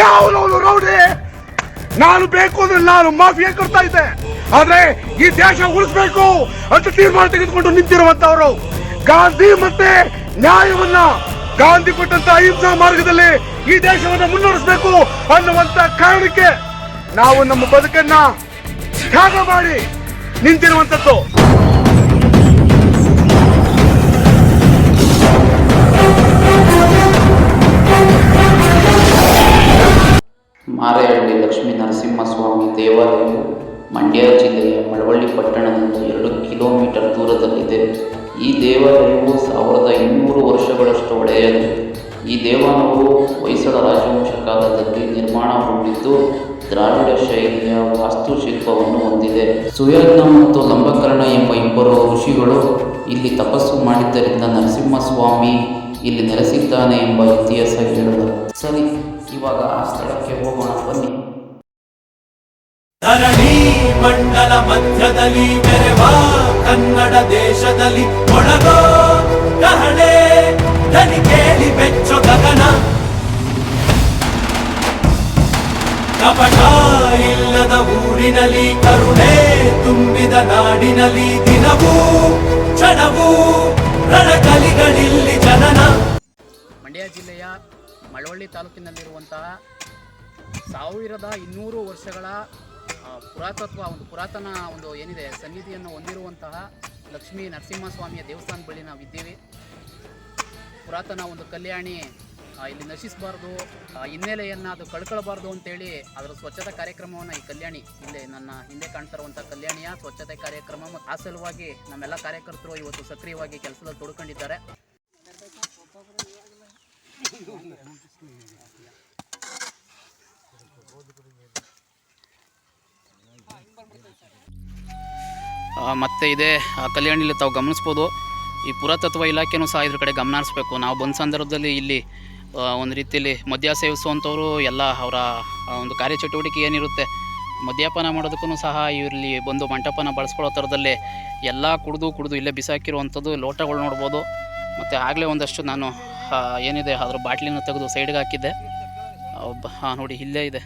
ಯಾವನವನು rowdy? ನಾನು ಬೇಕು ಅಂದ್ರೆ ನಾನು ಮಾಫಿಯಾ ಕೊಡ್ತಾ ಇದ್ದೆ. ಆದ್ರೆ ಈ ದೇಶ ಉಳಿಸ್ಬೇಕು ಅಂತ ತೀರ್ಮಾನ ತೆಗೆದುಕೊಂಡು ನಿಂತಿರುವಂತವರು ಗಾಂಧಿ ಮತ್ತೆ ನ್ಯಾಯವನ್ನ, ಗಾಂಧಿ ಕೊಟ್ಟಂತ ಅಹಿಂಸಾ ಮಾರ್ಗದಲ್ಲಿ ಈ ದೇಶವನ್ನ ಮುನ್ನಡೆಸಬೇಕು ಅನ್ನುವಂತ ಕಾರಣಕ್ಕೆ ನಾವು ನಮ್ಮ ಬದುಕನ್ನ ತ್ಯಾಗ ಮಾಡಿ ನಿಂತಿರುವಂತದ್ದು ಮಾರೇಹಳ್ಳಿ ಲಕ್ಷ್ಮೀ ನರಸಿಂಹಸ್ವಾಮಿ ದೇವಾಲಯವು ಮಂಡ್ಯ ಜಿಲ್ಲೆಯ ಮಳವಳ್ಳಿ ಪಟ್ಟಣದಿಂದ ಎರಡು ಕಿಲೋಮೀಟರ್ ದೂರದಲ್ಲಿದೆ. ಈ ದೇವಾಲಯವು ಸಾವಿರದ ಇನ್ನೂರು ವರ್ಷಗಳಷ್ಟು ಹಳೆಯದು ಈ ದೇವಾಲಯವು ಹೊಯ್ಸಳ ರಾಜವಂಶ ಕಾಲದಲ್ಲಿ ನಿರ್ಮಾಣಗೊಂಡಿದ್ದು ದ್ರಾವಿಡ ಶೈಲಿಯ ವಾಸ್ತುಶಿಲ್ಪವನ್ನು ಹೊಂದಿದೆ. ಸುಯಜ್ಞ ಮತ್ತು ಲಂಬಕರ್ಣ ಎಂಬ ಇಬ್ಬರು ಋಷಿಗಳು ಇಲ್ಲಿ ತಪಸ್ಸು ಮಾಡಿದ್ದರಿಂದ ನರಸಿಂಹಸ್ವಾಮಿ ಇಲ್ಲಿ ನೆಲೆಸಿದ್ದಾನೆ ಎಂಬ ಇತಿಹಾಸ ಕೇಳಿದ ಸರಿ, ಇವಾಗ ಆ ಸ್ಥಳಕ್ಕೆ ಹೋಗೋಣ, ಬನ್ನಿ. ಧರಣಿ ಮಂಡಲ ಮಧ್ಯದಲ್ಲಿ ಮೆರೆವ ಕನ್ನಡ ದೇಶದಲ್ಲಿ ಒಳಗೋ ಕಹಳೆ, ಧನಿ ಕೇಳಿ ಬೆಚ್ಚೊ ಗಗನ. ಕಪಟ ಇಲ್ಲದ ಊರಿನಲ್ಲಿ ಕರುಣೆ ತುಂಬಿದ ನಾಡಿನಲ್ಲಿ ದಿನವೂ ಕ್ಷಣವೂ ಮಂಡ್ಯ ಜಿಲ್ಲೆಯ ಮಳವಳ್ಳಿ ತಾಲೂಕಿನಲ್ಲಿರುವಂತಹ ಸಾವಿರದ ಇನ್ನೂರು ವರ್ಷಗಳ ಪುರಾತತ್ವ, ಒಂದು ಪುರಾತನ ಒಂದು ಏನಿದೆ, ಸನ್ನಿಧಿಯನ್ನು ಹೊಂದಿರುವಂತಹ ಲಕ್ಷ್ಮೀ ನರಸಿಂಹಸ್ವಾಮಿಯ ದೇವಸ್ಥಾನ ಬಳಿ ನಾವಿದ್ದೀವಿ. ಪುರಾತನ ಒಂದು ಕಲ್ಯಾಣಿ ಇಲ್ಲಿ ನಶಿಸಬಾರ್ದು ಹಿನ್ನೆಲೆಯನ್ನು ಅದು ಕಳ್ಕೊಳ್ಬಾರ್ದು ಅಂತೇಳಿ ಅದರ ಸ್ವಚ್ಛತಾ ಕಾರ್ಯಕ್ರಮವನ್ನು ಈ ಕಲ್ಯಾಣಿ ಇಲ್ಲಿ ನನ್ನ ಹಿಂದೆ ಕಾಣ್ತಾ ಇರುವಂಥ ಕಲ್ಯಾಣಿಯ ಸ್ವಚ್ಛತೆ ಕಾರ್ಯಕ್ರಮ ಮತ್ತು ಆ ಸಲುವಾಗಿ ನಮ್ಮೆಲ್ಲ ಕಾರ್ಯಕರ್ತರು ಇವತ್ತು ಸಕ್ರಿಯವಾಗಿ ಕೆಲಸದಲ್ಲಿ ತೊಡ್ಕೊಂಡಿದ್ದಾರೆ. ಮತ್ತೆ ಇದೆ ಕಲ್ಯಾಣಿಲಿ ತಾವು ಗಮನಿಸ್ಬೋದು. ಈ ಪುರಾತತ್ವ ಇಲಾಖೆನೂ ಸಹ ಇದ್ರ ಕಡೆ ಗಮನ ಹರಿಸ್ಬೇಕು. ನಾವು ಬಂದ ಸಂದರ್ಭದಲ್ಲಿ ಇಲ್ಲಿ ಒಂದು ರೀತಿಯಲ್ಲಿ ಮದ್ಯ ಸೇವಿಸುವಂಥವರು ಎಲ್ಲ ಅವರ ಒಂದು ಕಾರ್ಯಚಟುವಟಿಕೆ ಏನಿರುತ್ತೆ, ಮದ್ಯಪಾನ ಮಾಡೋದಕ್ಕೂ ಸಹ ಇಲ್ಲಿ ಬಂದು ಮಂಟಪನ ಬಳಸ್ಕೊಳ್ಳೋ ಥರದಲ್ಲಿ ಎಲ್ಲ ಕುಡಿದು ಕುಡಿದು ಇಲ್ಲೇ ಬಿಸಾಕಿರುವಂಥದ್ದು ಲೋಟಗಳು ನೋಡ್ಬೋದು. ಮತ್ತು ಆಗಲೇ ಒಂದಷ್ಟು ನಾನು ಏನಿದೆ ಅದ್ರ ಬಾಟ್ಲಿನ ತೆಗೆದು ಸೈಡ್ಗೆ ಹಾಕಿದ್ದೆ. ಹಾಂ ನೋಡಿ ಇಲ್ಲೇ ಇದೆ.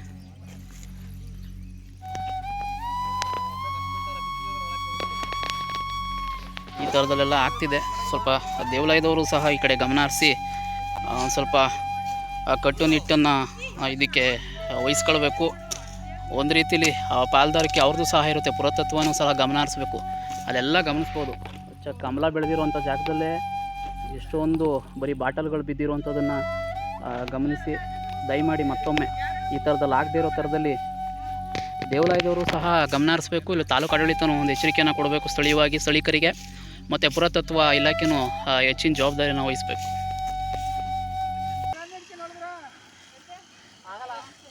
ಈ ಥರದಲ್ಲೆಲ್ಲ ಆಗ್ತಿದೆ. ಸ್ವಲ್ಪ ದೇವಾಲಯದವರು ಸಹ ಈ ಕಡೆ ಗಮನ ಹರಿಸಿ ಒಂದು ಸ್ವಲ್ಪ ಕಟ್ಟುನಿಟ್ಟನ್ನು ಇದಕ್ಕೆ ವಹಿಸ್ಕೊಳ್ಬೇಕು. ಒಂದು ರೀತಿಲಿ, ಆ, ಪಾಲ್ದಾರಿಕೆ ಅವ್ರದ್ದು ಸಹ ಇರುತ್ತೆ. ಪುರಾತತ್ವನೂ ಸಹ ಗಮನ ಹರಿಸ್ಬೇಕು ಅಲ್ಲೆಲ್ಲ ಗಮನಿಸ್ಬೋದು. ಚ ಕಮಲ ಬೆಳೆದಿರುವಂಥ ಜಾಗದಲ್ಲೇ ಎಷ್ಟೊಂದು ಬರೀ ಬಾಟಲ್ಗಳು ಬಿದ್ದಿರುವಂಥದ್ದನ್ನು ಗಮನಿಸಿ, ದಯಮಾಡಿ ಮತ್ತೊಮ್ಮೆ ಈ ಥರದಲ್ಲಿ ಆಗದೇ ಇರೋ ಥರದಲ್ಲಿ ದೇವಾಲಯದವರು ಸಹ ಗಮನ ಹರಿಸ್ಬೇಕು ಇಲ್ಲಿ ತಾಲೂಕು ಆಡಳಿತನೂ ಒಂದು ಎಚ್ಚರಿಕೆಯನ್ನು ಕೊಡಬೇಕು ಸ್ಥಳೀಯವಾಗಿ, ಸ್ಥಳೀಕರಿಗೆ. ಮತ್ತು ಪುರಾತತ್ವ ಇಲಾಖೆನೂ ಹೆಚ್ಚಿನ ಜವಾಬ್ದಾರಿಯನ್ನು ವಹಿಸಬೇಕು.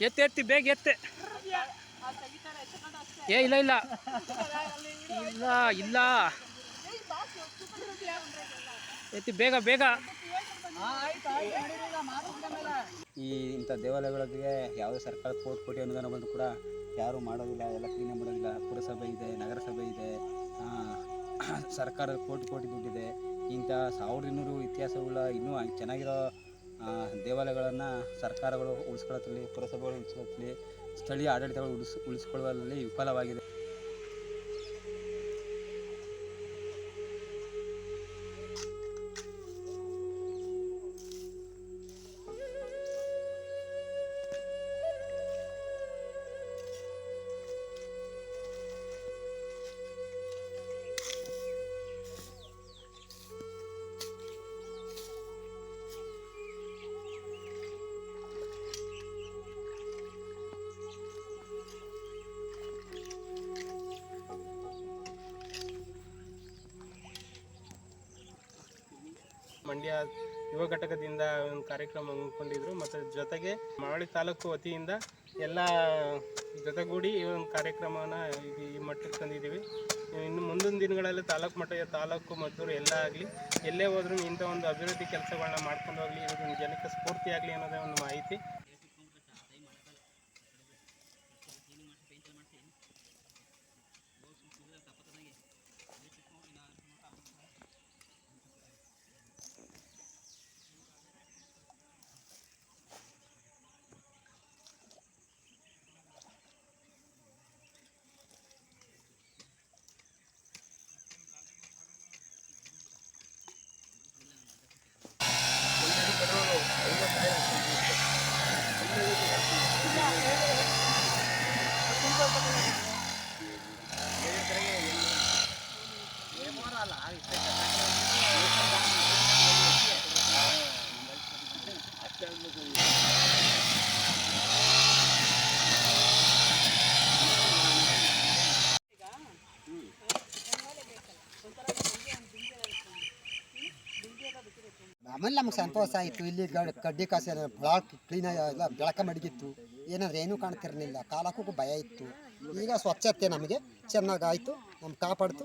ಎತ್ತೆ, ಎತ್ತಿ, ಬೇಗ ಎತ್ತೆ. ಏ, ಇಲ್ಲ ಇಲ್ಲ. ಇಲ್ಲ ಇಲ್ಲ. ಎತ್ತಿ, ಬೇಗ ಬೇಗ. ಈ ಇಂಥ ದೇವಾಲಯಗಳಿಗೆ ಯಾವುದೇ ಸರ್ಕಾರ ಕೋಟಿ ಕೋಟಿ ಅನುದಾನ ಬಂದು ಕೂಡ ಯಾರೂ ಮಾಡೋದಿಲ್ಲ, ಎಲ್ಲ ಕ್ಲೀನೇ ಮಾಡೋದಿಲ್ಲ. ಪುರಸಭೆ ಇದೆ, ನಗರಸಭೆ ಇದೆ ಸರ್ಕಾರದ ಕೋಟಿ ಕೋಟಿ ದುಡ್ಡಿದೆ. ಇಂಥ ಸಾವಿರದ ಇನ್ನೂರು ಇತಿಹಾಸವುಳ್ಳ ಇನ್ನೂ ಚೆನ್ನಾಗಿರೋ ದೇವಾಲಯಗಳನ್ನು ಸರ್ಕಾರಗಳು ಉಳಿಸ್ಕೊಳ್ಳೋದ್ರಲ್ಲಿ ಪುರಸಭೆಗಳು ಉಳಿಸ್ಕೊಳ್ಳೋದ್ರಲ್ಲಿ ಸ್ಥಳೀಯ ಆಡಳಿತಗಳು ಉಳಿಸ್ ಉಳಿಸ್ಕೊಳ್ಳುವಲ್ಲಿ ವಿಫಲವಾಗಿದೆ. ಮಂಡ್ಯ ಯುವ ಘಟಕದಿಂದ ಒಂದು ಕಾರ್ಯಕ್ರಮ ಹಮ್ಮಿಕೊಂಡಿದ್ರು. ಮತ್ತು ಜೊತೆಗೆ ಮಾವಳಿ ತಾಲೂಕು ವತಿಯಿಂದ ಎಲ್ಲ ಜೊತೆಗೂಡಿ ಈ ಒಂದು ಕಾರ್ಯಕ್ರಮನ ಈ ಮಟ್ಟಕ್ಕೆ ತಂದಿದ್ದೀವಿ. ಇನ್ನು ಮುಂದಿನ ದಿನಗಳಲ್ಲಿ ತಾಲೂಕು ಮಟ್ಟ ತಾಲೂಕು, ಮದ್ದೂರು ಎಲ್ಲ ಆಗಲಿ, ಎಲ್ಲೇ ಹೋದ್ರೂ ಇಂಥ ಒಂದು ಅಭಿವೃದ್ಧಿ ಕೆಲಸಗಳನ್ನ ಮಾಡ್ಕೊಂಡು ಹೋಗಲಿ ಇದೊಂದು ಜನಕ್ಕೆ ಸ್ಫೂರ್ತಿಯಾಗಲಿ ಅನ್ನೋದೇ ಒಂದು ಮಾಹಿತಿ. ಆಮೇಲೆ ನಮ್ಗೆ ಸಂತೋಷ ಆಯಿತು. ಇಲ್ಲಿ ಗಡ್ ಕಡ್ಡಿ ಕಾಸು ಏನಾದ್ರು ಭಾಳ ಕ್ಲೀನಾಗಿ ಎಲ್ಲ ಬೆಳಕ ಮಡಗಿತ್ತು. ಏನಂದ್ರೆ ಏನೂ ಕಾಣ್ತಿರಲಿಲ್ಲ. ಕಾಲಕ್ಕೂ ಭಯ ಇತ್ತು. ಈಗ ಸ್ವಚ್ಛತೆ ನಮಗೆ ಚೆನ್ನಾಗಾಯಿತು. ನಮ್ಮ ಕಾಪಾಡ್ತು.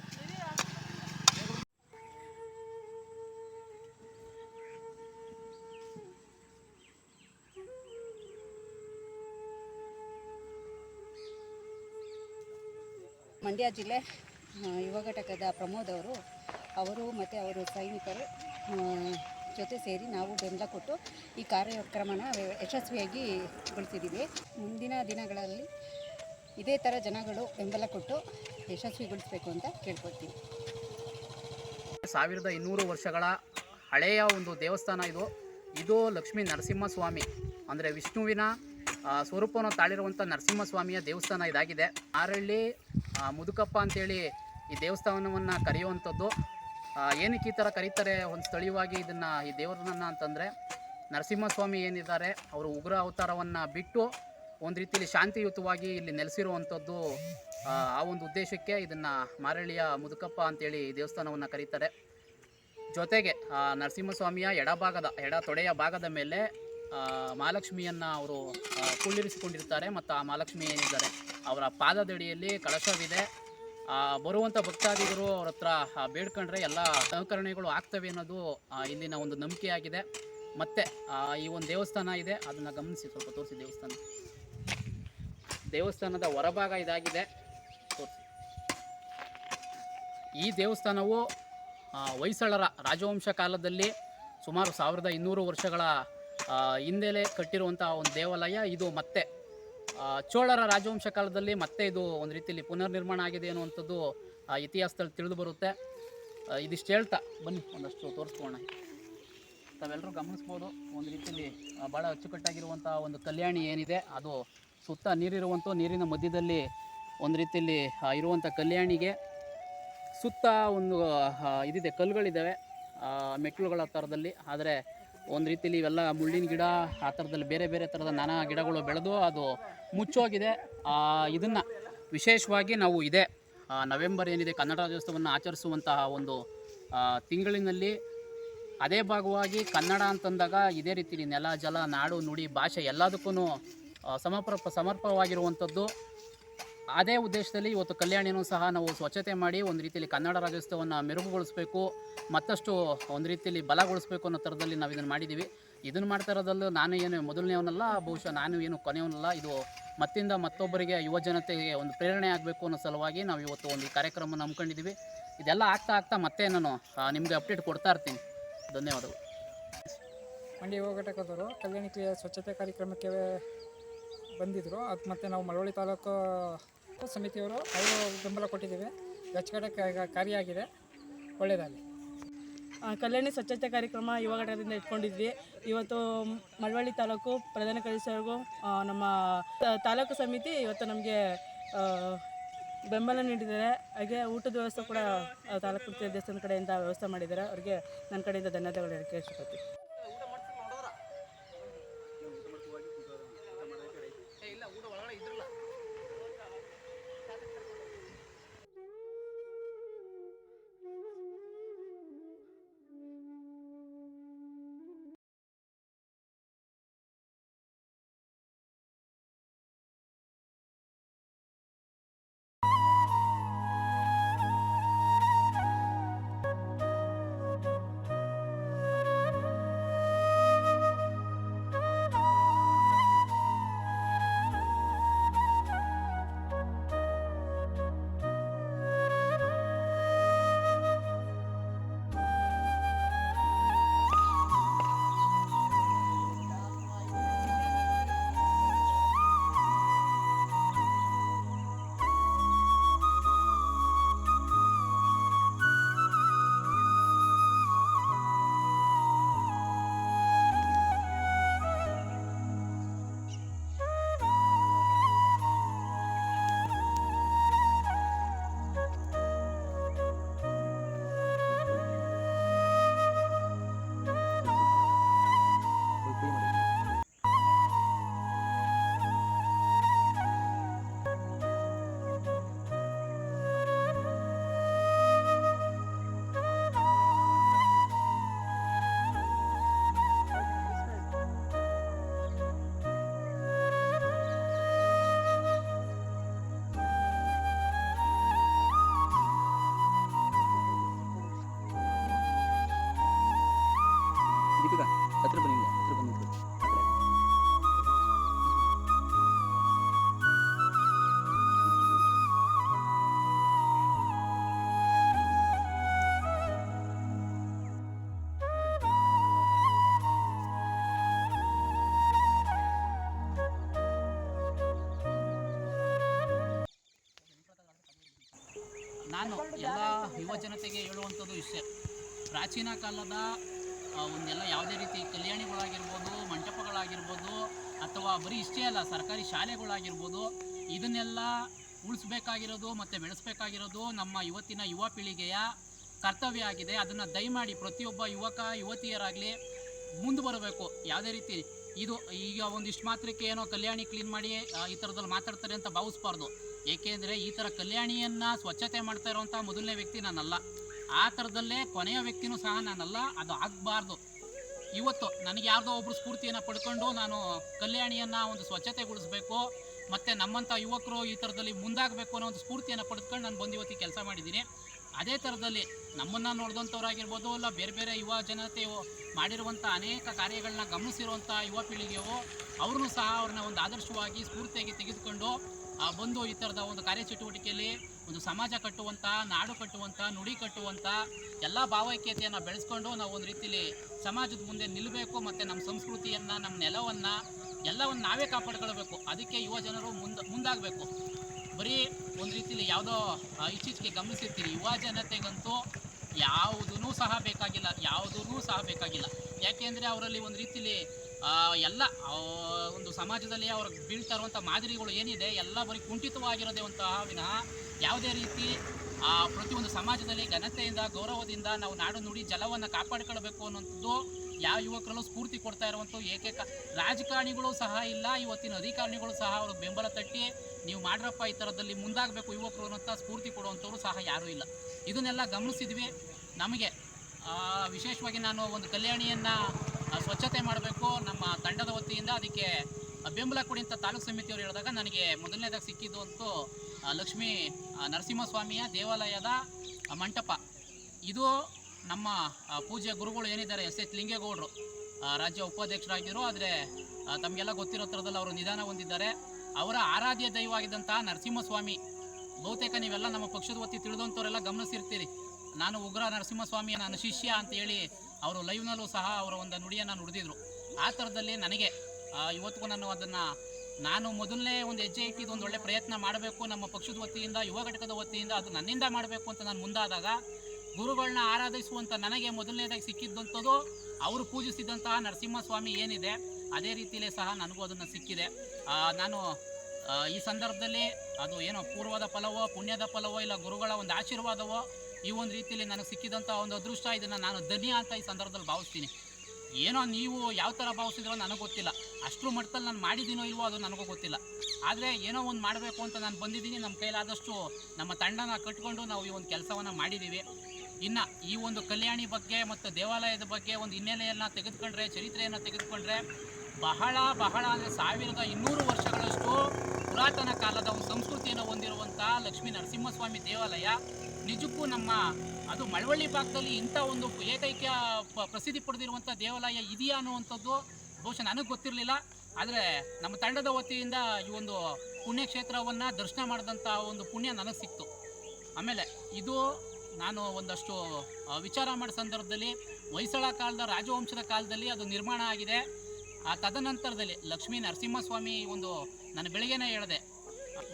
ಮಂಡ್ಯ ಜಿಲ್ಲೆ ಯುವ ಘಟಕದ ಪ್ರಮೋದ್ ಅವರು ಅವರು ಮತ್ತು ಅವರು ಸೈನಿಕರು ಜೊತೆ ಸೇರಿ ನಾವು ಬೆಂಬಲ ಕೊಟ್ಟು ಈ ಕಾರ್ಯಕ್ರಮನ ಯಶಸ್ವಿಯಾಗಿ ಗೊಳಿಸಿದ್ದೀವಿ ಮುಂದಿನ ದಿನಗಳಲ್ಲಿ ಇದೇ ಥರ ಜನಗಳು ಬೆಂಬಲ ಕೊಟ್ಟು ಯಶಸ್ವಿಗೊಳಿಸಬೇಕು ಅಂತ ಕೇಳ್ಕೊಳ್ತೀವಿ ಸಾವಿರದ ಇನ್ನೂರು ವರ್ಷಗಳ ಹಳೆಯ ಒಂದು ದೇವಸ್ಥಾನ ಇದು. ಇದು ಲಕ್ಷ್ಮೀ ನರಸಿಂಹಸ್ವಾಮಿ, ಅಂದರೆ ವಿಷ್ಣುವಿನ ಸ್ವರೂಪವನ್ನು ತಾಳಿರುವಂಥ ನರಸಿಂಹಸ್ವಾಮಿಯ ದೇವಸ್ಥಾನ ಇದಾಗಿದೆ. ಆರಳ್ಳಿ ಮುದುಕಪ್ಪ ಅಂತೇಳಿ ಈ ದೇವಸ್ಥಾನವನ್ನು ಕರೆಯುವಂಥದ್ದು. ಏನಕ್ಕೆ ಈ ಥರ ಕರೀತಾರೆ? ಒಂದು ಸ್ಥಳೀಯವಾಗಿ ಇದನ್ನು ಈ ದೇವರನ್ನ ಅಂತಂದರೆ ನರಸಿಂಹಸ್ವಾಮಿ ಏನಿದ್ದಾರೆ, ಅವರು ಉಗ್ರ ಅವತಾರವನ್ನು ಬಿಟ್ಟು ಒಂದು ರೀತಿಯಲ್ಲಿ ಶಾಂತಿಯುತವಾಗಿ ಇಲ್ಲಿ ನೆಲೆಸಿರುವಂಥದ್ದು, ಆ ಒಂದು ಉದ್ದೇಶಕ್ಕೆ ಇದನ್ನು ಮಾರಳ್ಳಿಯ ಮುದುಕಪ್ಪ ಅಂತೇಳಿ ಈ ದೇವಸ್ಥಾನವನ್ನು ಕರೀತಾರೆ. ಜೊತೆಗೆ ನರಸಿಂಹಸ್ವಾಮಿಯ ಎಡಭಾಗದ ಎಡ ತೊಡೆಯ ಭಾಗದ ಮೇಲೆ ಮಹಾಲಕ್ಷ್ಮಿಯನ್ನು ಅವರು ಕುಳ್ಳಿರಿಸಿಕೊಂಡಿರ್ತಾರೆ ಮತ್ತು ಆ ಮಹಾಲಕ್ಷ್ಮಿ ಏನಿದ್ದಾರೆ, ಅವರ ಪಾದದಡಿಯಲ್ಲಿ ಕಳಶವಿದೆ. ಬರುವಂಥ ಭಕ್ತಾದಿಗಳು ಅವ್ರ ಹತ್ರ ಬೇಡ್ಕೊಂಡ್ರೆ ಎಲ್ಲ ಸಹಕರಣೆಗಳು ಆಗ್ತವೆ ಅನ್ನೋದು ಇಲ್ಲಿನ ಒಂದು ನಂಬಿಕೆಯಾಗಿದೆ. ಮತ್ತು ಈ ಒಂದು ದೇವಸ್ಥಾನ ಇದೆ, ಅದನ್ನು ಗಮನಿಸಿ, ಸ್ವಲ್ಪ ತೋರಿಸಿ ದೇವಸ್ಥಾನ. ದೇವಸ್ಥಾನದ ಹೊರಭಾಗ ಇದಾಗಿದೆ. ಈ ದೇವಸ್ಥಾನವು ಹೊಯ್ಸಳರ ರಾಜವಂಶ ಕಾಲದಲ್ಲಿ ಸುಮಾರು ಸಾವಿರದ ಇನ್ನೂರು ವರ್ಷಗಳ ಹಿಂದೆಲೇ ಕಟ್ಟಿರುವಂಥ ಒಂದು ದೇವಾಲಯ, ಇದು ಮತ್ತೆ ಚೋಳರ ರಾಜವಂಶ ಕಾಲದಲ್ಲಿ ಮತ್ತೆ ಇದು ಒಂದು ರೀತಿಯಲ್ಲಿ ಪುನರ್ನಿರ್ಮಾಣ ಆಗಿದೆ ಅನ್ನುವಂಥದ್ದು ಇತಿಹಾಸದಲ್ಲಿ ತಿಳಿದು ಬರುತ್ತೆ. ಇದಿಷ್ಟು ಹೇಳ್ತಾ, ಬನ್ನಿ, ಒಂದಷ್ಟು ತೋರಿಸ್ಕೋಣ ತಾವೆಲ್ಲರೂ ಗಮನಿಸ್ಬೋದು, ಒಂದು ರೀತಿಯಲ್ಲಿ ಭಾಳ ಅಚ್ಚುಕಟ್ಟಾಗಿರುವಂಥ ಒಂದು ಕಲ್ಯಾಣಿ ಏನಿದೆ, ಅದು ಸುತ್ತ ನೀರಿರುವಂಥ ನೀರಿನ ಮಧ್ಯದಲ್ಲಿ ಒಂದು ರೀತಿಯಲ್ಲಿ ಇರುವಂಥ ಕಲ್ಯಾಣಿಗೆ ಸುತ್ತ ಒಂದು ಇದಿದೆ, ಕಲ್ಲುಗಳಿದ್ದಾವೆ ಮೆಟ್ಟಿಲುಗಳ ಥರದಲ್ಲಿ. ಆದರೆ ಒಂದು ರೀತಿಯಲ್ಲಿ ಇವೆಲ್ಲ ಮುಳ್ಳಿನ ಗಿಡ, ಆ ಥರದಲ್ಲಿ ಬೇರೆ ಬೇರೆ ಥರದ ನಾನಾ ಗಿಡಗಳು ಬೆಳೆದು ಅದು ಮುಚ್ಚೋಗಿದೆ. ಇದನ್ನು ವಿಶೇಷವಾಗಿ ನಾವು ಇದೆ ನವೆಂಬರ್ ಏನಿದೆ ಕನ್ನಡ ರಾಜ್ಯೋತ್ಸವವನ್ನು ಆಚರಿಸುವಂತಹ ಒಂದು ತಿಂಗಳಿನಲ್ಲಿ ಅದೇ ಭಾಗವಾಗಿ ಕನ್ನಡ ಅಂತಂದಾಗ ಇದೇ ರೀತಿಲಿ ನೆಲ, ಜಲ, ನಾಡು, ನುಡಿ, ಭಾಷೆ ಎಲ್ಲದಕ್ಕೂ ಸಮರ್ಪ, ಸಮರ್ಪವಾಗಿರುವಂಥದ್ದು. ಅದೇ ಉದ್ದೇಶದಲ್ಲಿ ಇವತ್ತು ಕಲ್ಯಾಣಿನೂ ಸಹ ನಾವು ಸ್ವಚ್ಛತೆ ಮಾಡಿ ಒಂದು ರೀತಿಯಲ್ಲಿ ಕನ್ನಡ ರಾಜ್ಯೋತ್ಸವವನ್ನು ಮೆರುಗುಗೊಳಿಸಬೇಕು, ಮತ್ತಷ್ಟು ಒಂದು ರೀತಿಯಲ್ಲಿ ಬಲಗೊಳಿಸಬೇಕು ಅನ್ನೋ ಥರದಲ್ಲಿ ನಾವು ಇದನ್ನು ಮಾಡಿದ್ದೀವಿ. ಇದನ್ನು ಮಾಡ್ತಾ ಇರೋದಲ್ಲೂ ನಾನು ಏನು ಮೊದಲನೇವನಲ್ಲ ಬಹುಶಃ ನಾನು ಏನು ಕೊನೆಯವನಲ್ಲ, ಇದು ಮತ್ತಿಂದ ಮತ್ತೊಬ್ಬರಿಗೆ ಯುವ ಜನತೆಗೆ ಒಂದು ಪ್ರೇರಣೆ ಆಗಬೇಕು ಅನ್ನೋ ಸಲುವಾಗಿ ನಾವು ಇವತ್ತು ಒಂದು ಕಾರ್ಯಕ್ರಮವನ್ನು ಹಮ್ಮಿಕೊಂಡಿದ್ದೀವಿ. ಇದೆಲ್ಲ ಆಗ್ತಾ ಆಗ್ತಾ ಮತ್ತೆ ನಾನು ನಿಮಗೆ ಅಪ್ಡೇಟ್ ಕೊಡ್ತಾ ಇರ್ತೀನಿ. ಧನ್ಯವಾದಗಳು. ಮಂಡ್ಯ ಯುವ ಘಟಕದವರು ಕಲ್ಯಾಣಿ ಕ್ರಿಯೆ ಸ್ವಚ್ಛತೆ ಕಾರ್ಯಕ್ರಮಕ್ಕೆ ಬಂದಿದ್ದರು ಅದು ಮತ್ತು ನಾವು ಮಳವಳ್ಳಿ ತಾಲೂಕು ಸಮಿತಿಯವರು ಅವರು ಬೆಂಬಲ ಕೊಟ್ಟಿದ್ದೀವಿ. ಕಾರ್ಯ ಆಗಿದೆ ಒಳ್ಳೆಯದಾಗಲಿ. ಕಲ್ಯಾಣಿ ಸ್ವಚ್ಛತೆ ಕಾರ್ಯಕ್ರಮ ಯುವ ಘಟಕದಿಂದ ಇಟ್ಕೊಂಡಿದ್ವಿ. ಇವತ್ತು ಮಳವಳ್ಳಿ ತಾಲೂಕು ಪ್ರಧಾನ ಕಾರ್ಯದರ್ಶಿಯವರೆಗೂ ನಮ್ಮ ತಾಲೂಕು ಸಮಿತಿ ಇವತ್ತು ನಮಗೆ ಬೆಂಬಲ ನೀಡಿದ್ದಾರೆ. ಹಾಗೆ ಊಟದ ವ್ಯವಸ್ಥೆ ಕೂಡ ತಾಲೂಕು ದೇವಸ್ಥಾನ ಕಡೆಯಿಂದ ವ್ಯವಸ್ಥೆ ಮಾಡಿದ್ದಾರೆ. ಅವರಿಗೆ ನನ್ನ ಕಡೆಯಿಂದ ಧನ್ಯವಾದಗಳು ಹೇಳಕ್ಕೆ ಇಷ್ಟಪಡ್ತೀನಿ ಎಲ್ಲ ಯುವ ಜನತೆಗೆ ಹೇಳುವಂಥದ್ದು ಇಷ್ಟೇ. ಪ್ರಾಚೀನ ಕಾಲದ ಒಂದೆಲ್ಲ ಯಾವುದೇ ರೀತಿ ಕಲ್ಯಾಣಿಗಳಾಗಿರ್ಬೋದು, ಮಂಟಪಗಳಾಗಿರ್ಬೋದು, ಅಥವಾ ಬರೀ ಇಷ್ಟೇ ಅಲ್ಲ, ಸರ್ಕಾರಿ ಶಾಲೆಗಳಾಗಿರ್ಬೋದು, ಇದನ್ನೆಲ್ಲ ಉಳಿಸ್ಬೇಕಾಗಿರೋದು ಮತ್ತು ಬೆಳೆಸ್ಬೇಕಾಗಿರೋದು ನಮ್ಮ ಇವತ್ತಿನ ಯುವ ಪೀಳಿಗೆಯ ಕರ್ತವ್ಯ ಆಗಿದೆ. ಅದನ್ನು ದಯಮಾಡಿ ಪ್ರತಿಯೊಬ್ಬ ಯುವಕ, ಯುವತಿಯರಾಗಲಿ ಮುಂದೆ ಬರಬೇಕು. ಯಾವುದೇ ರೀತಿ ಇದು ಈಗ ಒಂದಿಷ್ಟು ಮಾತ್ರಕ್ಕೆ ಏನೋ ಕಲ್ಯಾಣಿ ಕ್ಲೀನ್ ಮಾಡಿ ಈ ಥರದಲ್ಲಿ ಮಾತಾಡ್ತಾರೆ ಅಂತ ಭಾವಿಸ್ಬಾರ್ದು. ಏಕೆಂದರೆ ಈ ಥರ ಕಲ್ಯಾಣಿಯನ್ನು ಸ್ವಚ್ಛತೆ ಮಾಡ್ತಾ ಇರುವಂಥ ಮೊದಲನೇ ವ್ಯಕ್ತಿ ನಾನಲ್ಲ. ಆ ಥರದಲ್ಲೇ ಕೊನೆಯ ವ್ಯಕ್ತಿನೂ ಸಹ ನಾನಲ್ಲ, ಅದು ಆಗಬಾರ್ದು. ಇವತ್ತು ನನಗೆ ಯಾವುದೋ ಒಬ್ಬರು ಸ್ಫೂರ್ತಿಯನ್ನು ಪಡ್ಕೊಂಡು ನಾನು ಕಲ್ಯಾಣಿಯನ್ನು ಒಂದು ಸ್ವಚ್ಛತೆಗೊಳಿಸ್ಬೇಕು, ಮತ್ತು ನಮ್ಮಂಥ ಯುವಕರು ಈ ಥರದಲ್ಲಿ ಮುಂದಾಗಬೇಕು ಅನ್ನೋ ಒಂದು ಸ್ಫೂರ್ತಿಯನ್ನು ಪಡೆದುಕೊಂಡು ನಾನು ಬಂದು ಇವತ್ತಿಗೆ ಕೆಲಸ ಮಾಡಿದ್ದೀನಿ. ಅದೇ ಥರದಲ್ಲಿ ನಮ್ಮನ್ನು ನೋಡಿದಂಥವ್ರಾಗಿರ್ಬೋದು, ಇಲ್ಲ ಬೇರೆ ಬೇರೆ ಯುವ ಜನತೆಯು ಮಾಡಿರುವಂಥ ಅನೇಕ ಕಾರ್ಯಗಳನ್ನ ಗಮನಿಸಿರುವಂಥ ಯುವ ಪೀಳಿಗೆಯು, ಅವ್ರನ್ನೂ ಸಹ ಅವ್ರನ್ನ ಒಂದು ಆದರ್ಶವಾಗಿ, ಸ್ಫೂರ್ತಿಯಾಗಿ ತೆಗೆದುಕೊಂಡು ಬಂದು ಈ ಥರದ ಒಂದು ಕಾರ್ಯಚಟುವಟಿಕೆಯಲ್ಲಿ ಒಂದು ಸಮಾಜ ಕಟ್ಟುವಂಥ ನಾಡು ಕಟ್ಟುವಂಥ ನುಡಿ ಕಟ್ಟುವಂಥ ಎಲ್ಲ ಭಾವೈಕ್ಯತೆಯನ್ನು ಬೆಳೆಸ್ಕೊಂಡು ನಾವು ಒಂದು ರೀತಿಲಿ ಸಮಾಜದ ಮುಂದೆ ನಿಲ್ಲಬೇಕು ಮತ್ತು ನಮ್ಮ ಸಂಸ್ಕೃತಿಯನ್ನು ನಮ್ಮ ನೆಲವನ್ನು ಎಲ್ಲವನ್ನು ನಾವೇ ಕಾಪಾಡ್ಕೊಳ್ಬೇಕು. ಅದಕ್ಕೆ ಯುವ ಜನರು ಮುಂದೆ ಮುಂದಾಗಬೇಕು. ಬರೀ ಒಂದು ರೀತಿಲಿ ಯಾವುದೋ ಇತ್ತೀಚೆಗೆ ಗಮನಿಸಿರ್ತೀರಿ ಯುವ ಜನತೆಗಂತೂ ಯಾವುದೂ ಸಹ ಬೇಕಾಗಿಲ್ಲ ಯಾವುದೂ ಸಹ ಬೇಕಾಗಿಲ್ಲ. ಯಾಕೆಂದರೆ ಅವರಲ್ಲಿ ಒಂದು ರೀತಿಲಿ ಆ, ಎಲ್ಲ ಒಂದು ಸಮಾಜದಲ್ಲಿ ಅವ್ರು ಬೀಳ್ತಾ ಇರುವಂಥ ಮಾದರಿಗಳು ಏನಿದೆ ಎಲ್ಲ ಬರೀ ಕುಂಠಿತವಾಗಿರೋದೇ ಅಂತಹ ವಿನಃ ಯಾವುದೇ ರೀತಿ ಆ, ಪ್ರತಿಯೊಂದು ಸಮಾಜದಲ್ಲಿ ಘನತೆಯಿಂದ ಗೌರವದಿಂದ ನಾವು ನಾಡು ನುಡಿ ಜಲವನ್ನು ಕಾಪಾಡಿಕೊಳ್ಬೇಕು ಅನ್ನೋಂಥದ್ದು ಯಾವ ಯುವಕರಲ್ಲೂ ಸ್ಫೂರ್ತಿ ಕೊಡ್ತಾ ಇರುವಂಥ ಏಕೈಕ ರಾಜಕಾರಣಿಗಳು ಸಹ ಇಲ್ಲ ಇವತ್ತಿನ ಅಧಿಕಾರಿಗಳು ಸಹ ಅವ್ರಿಗೆ ಬೆಂಬಲ ತಟ್ಟಿ ನೀವು ಮಾಡ್ರಪ್ಪ ಈ ಥರದಲ್ಲಿ ಮುಂದಾಗಬೇಕು ಯುವಕರು ಅನ್ನೋಂಥ ಸ್ಫೂರ್ತಿ ಕೊಡುವಂಥವ್ರು ಸಹ ಯಾರೂ ಇಲ್ಲ. ಇದನ್ನೆಲ್ಲ ಗಮನಿಸಿದ್ವಿ. ನಮಗೆ ವಿಶೇಷವಾಗಿ ನಾನು ಒಂದು ಕಲ್ಯಾಣಿಯನ್ನು ಸ್ವಚ್ಛತೆ ಮಾಡಬೇಕು. ನಮ್ಮ ತಂಡದ ವತಿಯಿಂದ ಅದಕ್ಕೆ ಬೆಂಬಲ ಕೊಡಿ ಅಂತ ತಾಲೂಕು ಸಮಿತಿಯವರು ಹೇಳಿದಾಗ ನನಗೆ ಮೊದಲನೇದಾಗಿ ಸಿಕ್ಕಿದ್ದು ಅಂತೂ ಲಕ್ಷ್ಮೀ ನರಸಿಂಹಸ್ವಾಮಿಯ ದೇವಾಲಯದ ಮಂಟಪ. ಇದು ನಮ್ಮ ಪೂಜೆ ಗುರುಗಳು ಏನಿದ್ದಾರೆ, ಎಸ್ ಎಚ್ ಲಿಂಗೇಗೌಡರು ರಾಜ್ಯ ಉಪಾಧ್ಯಕ್ಷರಾಗಿದ್ದರು ಆದರೆ ತಮಗೆಲ್ಲ ಗೊತ್ತಿರೋ ಥರದಲ್ಲಿ ಅವರು ನಿಧಾನ ಹೊಂದಿದ್ದಾರೆ. ಅವರ ಆರಾಧ್ಯ ದೈವವಾಗಿದ್ದಂತಹ ನರಸಿಂಹಸ್ವಾಮಿ, ಬಹುತೇಕ ನೀವೆಲ್ಲ ನಮ್ಮ ಪಕ್ಷದ ವತಿ ತಿಳಿದಂಥವರೆಲ್ಲ ಗಮನಿಸಿರ್ತೀರಿ. ನಾನು ಉಗ್ರ ನರಸಿಂಹಸ್ವಾಮಿಯ ನಾನು ಶಿಷ್ಯ ಅಂತ ಹೇಳಿ ಅವರು ಲೈವ್ನಲ್ಲೂ ಸಹ ಅವರ ಒಂದು ನುಡಿಯನ್ನು ನುಡಿದಿದ್ರು. ಆ ಥರದಲ್ಲಿ ನನಗೆ ಇವತ್ತಿಗೂ ನಾನು ಅದನ್ನು, ನಾನು ಮೊದಲನೇ ಒಂದು ಹೆಜ್ಜೆ ಇಟ್ಟಿದ್ದು ಒಂದು ಒಳ್ಳೆ ಪ್ರಯತ್ನ ಮಾಡಬೇಕು, ನಮ್ಮ ಪಕ್ಷದ ವತಿಯಿಂದ, ಯುವ ಘಟಕದ ವತಿಯಿಂದ ಅದು ನನ್ನಿಂದ ಮಾಡಬೇಕು ಅಂತ ನಾನು ಮುಂದಾದಾಗ, ಗುರುಗಳನ್ನ ಆರಾಧಿಸುವಂಥ ನನಗೆ ಮೊದಲನೇದಾಗಿ ಸಿಕ್ಕಿದ್ದಂಥದ್ದು ಅವರು ಪೂಜಿಸಿದಂತಹ ನರಸಿಂಹಸ್ವಾಮಿ ಏನಿದೆ, ಅದೇ ರೀತಿಯಲ್ಲೇ ಸಹ ನನಗೂ ಅದನ್ನು ಸಿಕ್ಕಿದೆ. ನಾನು ಈ ಸಂದರ್ಭದಲ್ಲಿ ಅದು ಏನೋ ಪೂರ್ವದ ಫಲವೋ, ಪುಣ್ಯದ ಫಲವೋ, ಇಲ್ಲ ಗುರುಗಳ ಒಂದು ಆಶೀರ್ವಾದವೋ ಈ ಒಂದು ರೀತಿಯಲ್ಲಿ ನನಗೆ ಸಿಕ್ಕಿದಂಥ ಒಂದು ಅದೃಷ್ಟ ಇದನ್ನು ನಾನು ಧನ್ಯ ಅಂತ ಈ ಸಂದರ್ಭದಲ್ಲಿ ಭಾವಿಸ್ತೀನಿ. ಏನೋ ನೀವು ಯಾವ ಥರ ಭಾವಿಸಿದ್ರೋ ನನಗೆ ಗೊತ್ತಿಲ್ಲ. ಅಷ್ಟರ ಮಟ್ಟದಲ್ಲಿ ನಾನು ಮಾಡಿದ್ದೀನೋ ಇಲ್ವೋ ಅದು ನನಗೂ ಗೊತ್ತಿಲ್ಲ. ಆದರೆ ಏನೋ ಒಂದು ಮಾಡಬೇಕು ಅಂತ ನಾನು ಬಂದಿದ್ದೀನಿ. ನಮ್ಮ ಕೈಲಾದಷ್ಟು ನಮ್ಮ ತಂಡನ ಕಟ್ಕೊಂಡು ನಾವು ಈ ಒಂದು ಕೆಲಸವನ್ನು ಮಾಡಿದ್ದೀವಿ. ಇನ್ನು ಈ ಒಂದು ಕಲ್ಯಾಣಿ ಬಗ್ಗೆ ಮತ್ತು ದೇವಾಲಯದ ಬಗ್ಗೆ ಒಂದು ಹಿನ್ನೆಲೆಯನ್ನು ತೆಗೆದುಕೊಂಡ್ರೆ, ಚರಿತ್ರೆಯನ್ನು ತೆಗೆದುಕೊಂಡ್ರೆ ಬಹಳ ಬಹಳ ಅಂದರೆ ಸಾವಿರದ ಇನ್ನೂರು ವರ್ಷಗಳಷ್ಟು ಪುರಾತನ ಕಾಲದ ಒಂದು ಸಂಸ್ಕೃತಿಯನ್ನು ಹೊಂದಿರುವಂಥ ಲಕ್ಷ್ಮೀ ನರಸಿಂಹಸ್ವಾಮಿ ದೇವಾಲಯ ನಿಜಕ್ಕೂ ನಮ್ಮ ಅದು ಮಳವಳ್ಳಿ ಭಾಗದಲ್ಲಿ ಇಂಥ ಒಂದು ಏಕೈಕ ಪ್ರಸಿದ್ಧಿ ಪಡೆದಿರುವಂಥ ದೇವಾಲಯ ಇದೆಯಾ ಅನ್ನುವಂಥದ್ದು ಬಹುಶಃ ನನಗೆ ಗೊತ್ತಿರಲಿಲ್ಲ. ಆದರೆ ನಮ್ಮ ತಂಡದ ವತಿಯಿಂದ ಈ ಒಂದು ಪುಣ್ಯಕ್ಷೇತ್ರವನ್ನು ದರ್ಶನ ಮಾಡಿದಂಥ ಒಂದು ಪುಣ್ಯ ನನಗೆ ಸಿಕ್ತು. ಆಮೇಲೆ ಇದು ನಾನು ಒಂದಷ್ಟು ವಿಚಾರ ಮಾಡಿದ ಸಂದರ್ಭದಲ್ಲಿ ಹೊಯ್ಸಳ ಕಾಲದ ರಾಜವಂಶದ ಕಾಲದಲ್ಲಿ ಅದು ನಿರ್ಮಾಣ ಆಗಿದೆ. ಆ, ತದನಂತರದಲ್ಲಿ ಲಕ್ಷ್ಮೀ ನರಸಿಂಹಸ್ವಾಮಿ ಒಂದು ನಾನು ಬೆಳಗ್ಗೆನೇ ಹೇಳಿದೆ.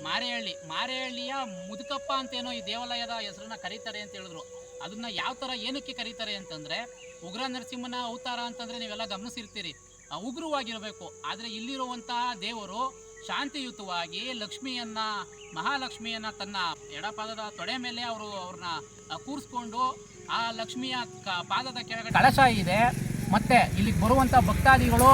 ಮಾರೇಹಳ್ಳಿ. ಮಾರೇಹಳ್ಳಿಯ ಮುದುಕಪ್ಪ ಅಂತೇನೋ ಈ ದೇವಾಲಯದ ಹೆಸರನ್ನ ಕರೀತಾರೆ ಅಂತ ಹೇಳಿದ್ರು. ಅದನ್ನ ಯಾವ ಥರ ಏನಕ್ಕೆ ಕರೀತಾರೆ ಅಂತಂದರೆ, ಉಗ್ರ ನರಸಿಂಹನ ಅವತಾರ ಅಂತಂದರೆ ನೀವೆಲ್ಲ ಗಮನಿಸಿರ್ತೀರಿ. ಉಗ್ರವಾಗಿರಬೇಕು. ಆದರೆ ಇಲ್ಲಿರುವಂತಹ ದೇವರು ಶಾಂತಿಯುತವಾಗಿ ಲಕ್ಷ್ಮಿಯನ್ನ, ಮಹಾಲಕ್ಷ್ಮಿಯನ್ನ ತನ್ನ ಎಡಪಾದದ ತೊಡೆ ಮೇಲೆ ಅವರು ಅವ್ರನ್ನ ಕೂರಿಸ್ಕೊಂಡು ಆ ಲಕ್ಷ್ಮಿಯ ಪಾದದ ಕೆಳಗಡೆ ಕಳಶ ಇದೆ. ಮತ್ತೆ ಇಲ್ಲಿಗೆ ಬರುವಂಥ ಭಕ್ತಾದಿಗಳು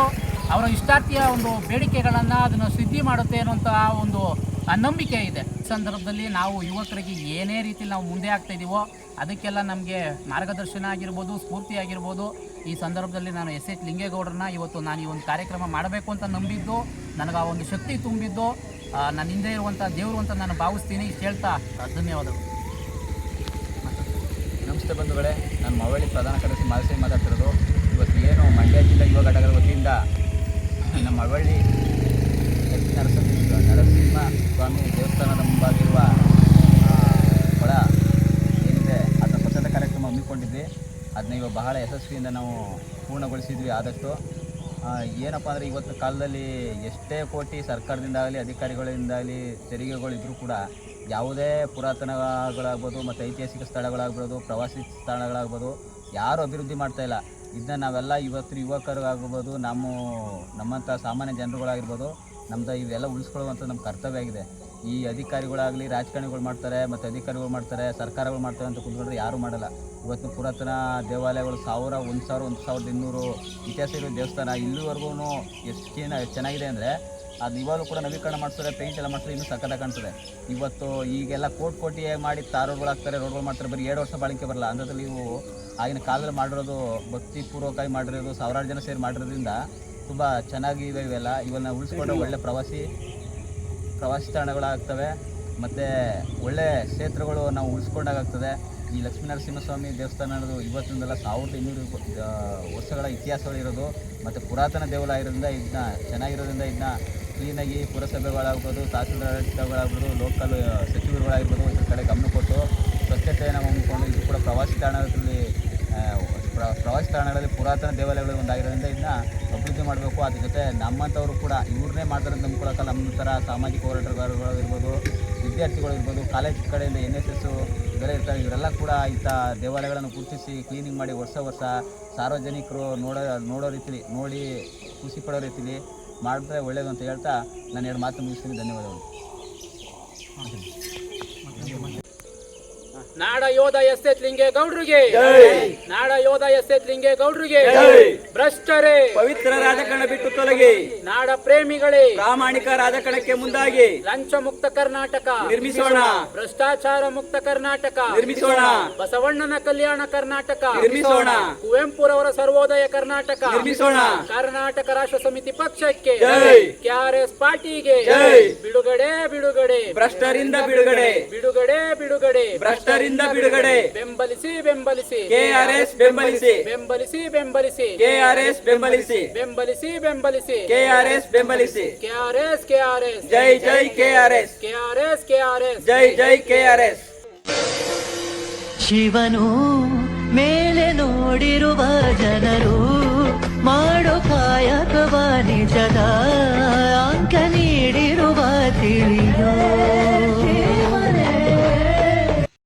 ಅವರ ಇಷ್ಟಾರ್ಥಿಯ ಒಂದು ಬೇಡಿಕೆಗಳನ್ನು ಅದನ್ನು ಸಿದ್ಧಿ ಮಾಡುತ್ತೆ ಅನ್ನುವಂತಹ ಒಂದು ಆ ನಂಬಿಕೆ ಇದೆ ಸಂದರ್ಭದಲ್ಲಿ ನಾವು ಯುವಕರಿಗೆ ಏನೇ ರೀತಿ ನಾವು ಮುಂದೆ ಆಗ್ತಾ ಇದ್ದೀವೋ ಅದಕ್ಕೆಲ್ಲ ನಮಗೆ ಮಾರ್ಗದರ್ಶನ ಆಗಿರ್ಬೋದು, ಸ್ಫೂರ್ತಿ ಆಗಿರ್ಬೋದು. ಈ ಸಂದರ್ಭದಲ್ಲಿ ನಾನು ಎಸ್ ಎಚ್ ಲಿಂಗೇಗೌಡರನ್ನ ಇವತ್ತು ನಾನು ಈ ಒಂದು ಕಾರ್ಯಕ್ರಮ ಮಾಡಬೇಕು ಅಂತ ನಂಬಿದ್ದು, ನನಗೆ ಆ ಒಂದು ಶಕ್ತಿ ತುಂಬಿದ್ದು ನನ್ನ ಹಿಂದೆ ಇರುವಂಥ ದೇವರು ಅಂತ ನಾನು ಭಾವಿಸ್ತೀನಿ. ಹೇಳ್ತಾ ಧನ್ಯವಾದಗಳು. ನಮಸ್ತೆ ಬಂಧುಗಳೇ, ನಾನು ಮಾವಳ್ಳಿ ಪ್ರಧಾನ ಕಾರ್ಯದರ್ಶಿ ಮಾಲಸಿ ಮಾತಾಡ್ತಿರೋದು. ಇವತ್ತು ಏನು ಮಂಡ್ಯ ಜಿಲ್ಲಾ ಯುವ ಘಟಕದ ವತಿಯಿಂದ, ನಮ್ಮ ಮಳವಳ್ಳಿ ನರಸಿಂಹ ನರಸಿಂಹ ಸ್ವಾಮಿ ದೇವಸ್ಥಾನದ ಮುಂಭಾಗಿರುವ ಕೊಳ ಏನಿದೆ, ಅದರ ಸ್ವಚ್ಛತಾ ಕಾರ್ಯಕ್ರಮ ಹಮ್ಮಿಕೊಂಡಿದ್ವಿ. ಅದನ್ನ ಇವಾಗ ಬಹಳ ಯಶಸ್ವಿಯಿಂದ ನಾವು ಪೂರ್ಣಗೊಳಿಸಿದ್ವಿ ಆದಷ್ಟು. ಏನಪ್ಪ ಅಂದರೆ ಇವತ್ತು ಕಾಲದಲ್ಲಿ ಎಷ್ಟೇ ಕೋಟಿ ಸರ್ಕಾರದಿಂದ ಆಗಲಿ ಅಧಿಕಾರಿಗಳಿಂದಾಗಲಿ ತೆರಿಗೆಗಳಿದ್ರೂ ಕೂಡ ಯಾವುದೇ ಪುರಾತನಗಳಾಗ್ಬೋದು ಮತ್ತು ಐತಿಹಾಸಿಕ ಸ್ಥಳಗಳಾಗ್ಬೋದು, ಪ್ರವಾಸಿ ಸ್ಥಳಗಳಾಗ್ಬೋದು, ಯಾರೂ ಅಭಿವೃದ್ಧಿ ಮಾಡ್ತಾ ಇಲ್ಲ. ಇದನ್ನ ನಾವೆಲ್ಲ ಇವತ್ತು ಯುವಕರಾಗ್ಬೋದು ನಮ್ಮ ನಮ್ಮಂಥ ಸಾಮಾನ್ಯ ಜನರುಗಳಾಗಿರ್ಬೋದು ನಮ್ದು ಇವೆಲ್ಲ ಉಳಿಸ್ಕೊಳ್ಳುವಂಥ ನಮ್ಮ ಕರ್ತವ್ಯ ಆಗಿದೆ. ಈ ಅಧಿಕಾರಿಗಳಾಗಲಿ ರಾಜಕಾರಣಿಗಳು ಮಾಡ್ತಾರೆ, ಮತ್ತು ಅಧಿಕಾರಿಗಳು ಮಾಡ್ತಾರೆ, ಸರ್ಕಾರಗಳು ಮಾಡ್ತಾರೆ ಅಂತ ಕುತ್ಕೊಂಡ್ರೆ ಯಾರೂ ಮಾಡಲ್ಲ. ಇವತ್ತು ಪುರಾತನ ದೇವಾಲಯಗಳು ಸಾವಿರ, ಒಂದು ಸಾವಿರ, ಒಂದು ಸಾವಿರದ ಇನ್ನೂರು ಇತಿಹಾಸ ಇರೋ ದೇವಸ್ಥಾನ. ಇಲ್ಲಿವರೆಗೂ ಎಷ್ಟು ಚೆನ್ನ ಚೆನ್ನಾಗಿದೆ ಅಂದರೆ ಅದು ಇವಾಗಲೂ ಕೂಡ ನವೀಕರಣ ಮಾಡ್ತಾರೆ ಪೇಂಟ್ ಎಲ್ಲ ಮಾಡ್ತಾರೆ ಇನ್ನೂ ಸಕ್ಕತ್ತಾಗಿ ಕಾಣ್ತದೆ. ಇವತ್ತು ಈಗೆಲ್ಲ ಕೋಟಿ ಕೋಟಿ ಮಾಡಿ ತಾರೋಗಳು ಆಗ್ತಾರೆ ರೋಡ್ಗಳು ಮಾಡ್ತಾರೆ, ಬರೀ ಎರಡು ವರ್ಷ ಬಾಳಿಕೆ ಬರಲ್ಲ. ಅಂಥದ್ರಲ್ಲಿ ನೀವು ಆಗಿನ ಕಾಲದಲ್ಲಿ ಮಾಡಿರೋದು ಭಕ್ತಿ ಪೂರ್ವಕವಾಗಿ ಮಾಡಿರೋದು, ಸಾವಿರಾರು ಜನ ಸೇರಿ ಮಾಡಿರೋದ್ರಿಂದ ತುಂಬ ಚೆನ್ನಾಗಿದೆ ಇವೆಲ್ಲ. ಇವನ್ನ ಉಳಿಸ್ಕೊಂಡ್ರೆ ಒಳ್ಳೆ ಪ್ರವಾಸಿ ಪ್ರವಾಸಿ ತಾಣಗಳಾಗ್ತವೆ. ಮತ್ತು ಒಳ್ಳೆ ಕ್ಷೇತ್ರಗಳು ನಾವು ಉಳಿಸ್ಕೊಂಡಾಗ್ತದೆ. ಈ ಲಕ್ಷ್ಮೀನರಸಿಂಹಸ್ವಾಮಿ ದೇವಸ್ಥಾನದ್ದು ಇವತ್ತಿಂದಲ್ಲ ಸಾವಿರದ ಇನ್ನೂರು ವರ್ಷಗಳ ಇತಿಹಾಸಗಳಿರೋದು ಮತ್ತು ಪುರಾತನ ದೇವಾಲಯ ಇರೋದ್ರಿಂದ ಇದನ್ನ, ಚೆನ್ನಾಗಿರೋದ್ರಿಂದ ಇದನ್ನ ಕ್ಲೀನಾಗಿ ಪುರಸಭೆಗಳಾಗ್ಬೋದು, ತಹಸೀಲ್ದಾರ್ಗಳಾಗ್ಬೋದು ಲೋಕಲ್ ಸಚಿವರುಗಳಾಗಿರ್ಬೋದು ಒಂದು ಕಡೆ ಗಮನ ಕೊಟ್ಟು ಸ್ವಚ್ಛತೆಯನ್ನು ಹಮ್ಮಿಕೊಂಡು ಇದು ಕೂಡ ಪ್ರವಾಸಿ ಪ್ರ- ಪ್ರವಾಸಿ ತಾಣಗಳಲ್ಲಿ ಪುರಾತನ ದೇವಾಲಯಗಳು ಒಂದಾಗಿರೋದ್ರಿಂದ ಇದನ್ನ ಅಭಿವೃದ್ಧಿ ಮಾಡಬೇಕು. ಅದ್ರ ಜೊತೆ ನಮ್ಮಂಥವ್ರು ಕೂಡ ಇವ್ರನ್ನೇ ಮಾಡ್ತಾರೆ ಅಂತ ನಂಬ್ಕೊಳಕ್ಕಲ್ಲ. ನಮ್ಮ ಥರ ಸಾಮಾಜಿಕ ಹೋರಾಟಗಾರಗಳು ಇರ್ಬೋದು, ವಿದ್ಯಾರ್ಥಿಗಳು ಇರ್ಬೋದು, ಕಾಲೇಜ್ ಕಡೆಯಿಂದ ಎನ್ ಎಸ್ ಎಸ್ಸು ಇವೆಲ್ಲ ಇರ್ತಾರೆ. ಇವರೆಲ್ಲ ಕೂಡ ಇಂಥ ದೇವಾಲಯಗಳನ್ನು ಗುರುತಿಸಿ ಕ್ಲೀನಿಂಗ್ ಮಾಡಿ ವರ್ಷ ವರ್ಷ ಸಾರ್ವಜನಿಕರು ನೋಡೋ ನೋಡೋ ರೀತಿಲಿ, ನೋಡಿ ಖುಷಿ ಪಡೋ ರೀತಿಲಿ ಮಾಡಿದ್ರೆ ಒಳ್ಳೇದು ಅಂತ ಹೇಳ್ತಾ ನಾನು ಎರಡು ಮಾತು ಮುಗಿಸ್ತೀನಿ. ಧನ್ಯವಾದಗಳು. ನಾಡ ಯೋಧ ಎಸ್ ಎಚ್ ಲಿಂಗೇಗೌಡ್ರಿಗೆ. ನಾಡ ಯೋಧ ಎಸ್ ಎಚ್ ಲಿಂಗೇಗೌಡ್ರಿಗೆ ಭ್ರಷ್ಟರೇ. ಪವಿತ್ರ ರಾಜಕಾರಣ ಬಿಟ್ಟು ತೊಲಗಿ. ನಾಡ ಪ್ರೇಮಿಗಳೇ ಪ್ರಾಮಾಣಿಕ ರಾಜಕಾರಣಕ್ಕೆ ಮುಂದಾಗಿ. ಲಂಚ ಮುಕ್ತ ಕರ್ನಾಟಕ. ನಿರ್ಮಿಸೋಣ. ಭ್ರಷ್ಟಾಚಾರ ಮುಕ್ತ ಕರ್ನಾಟಕ. ನಿರ್ಮಿಸೋಣ. ಬಸವಣ್ಣನ ಕಲ್ಯಾಣ ಕರ್ನಾಟಕ. ನಿರ್ಮಿಸೋಣ. ಕುವೆಂಪುರವರ ಸರ್ವೋದಯ ಕರ್ನಾಟಕ. ನಿರ್ಮಿಸೋಣ. ಕರ್ನಾಟಕ ರಾಷ್ಟ್ರ ಸಮಿತಿ ಪಕ್ಷಕ್ಕೆ. ಜೈ. ಪಾರ್ಟಿಗೆ. ಜೈ. ಬಿಡುಗಡೆ ಬಿಡುಗಡೆ. ಭ್ರಷ್ಟರಿಂದ ಬಿಡುಗಡೆ. ಬಿಡುಗಡೆ ಬಿಡುಗಡೆ. ಭ್ರಷ್ಟರಿಂದ ಬಿಡುಗಡೆ. ಬೆಂಬಲಿಸಿ ಬೆಂಬಲಿಸಿ. ಕೆಆರ್ಎಸ್ ಬೆಂಬಲಿಸಿ. ಬೆಂಬಲಿಸಿ ಬೆಂಬಲಿಸಿ. ಕೆಆರ್ಎಸ್ ಬೆಂಬಲಿಸಿ. ಬೆಂಬಲಿಸಿ ಬೆಂಬಲಿಸಿ. ಕೆಆರ್ಎಸ್ ಬೆಂಬಲಿಸಿ. KRS KRS. ಜೈ ಜೈ ಕೆಆರ್ಎಸ್. KRS KRS. ಜೈ ಜೈ ಕೆಆರ್ಎಸ್. ಶಿವನು ಮೇಲೆ ನೋಡಿರುವ ಜನರು ಮಾಡೋ ಕಾಯಕವ ನಿಜದ ಅಂಕ ನೀಡಿರುವ ತಿಳಿಯೋ.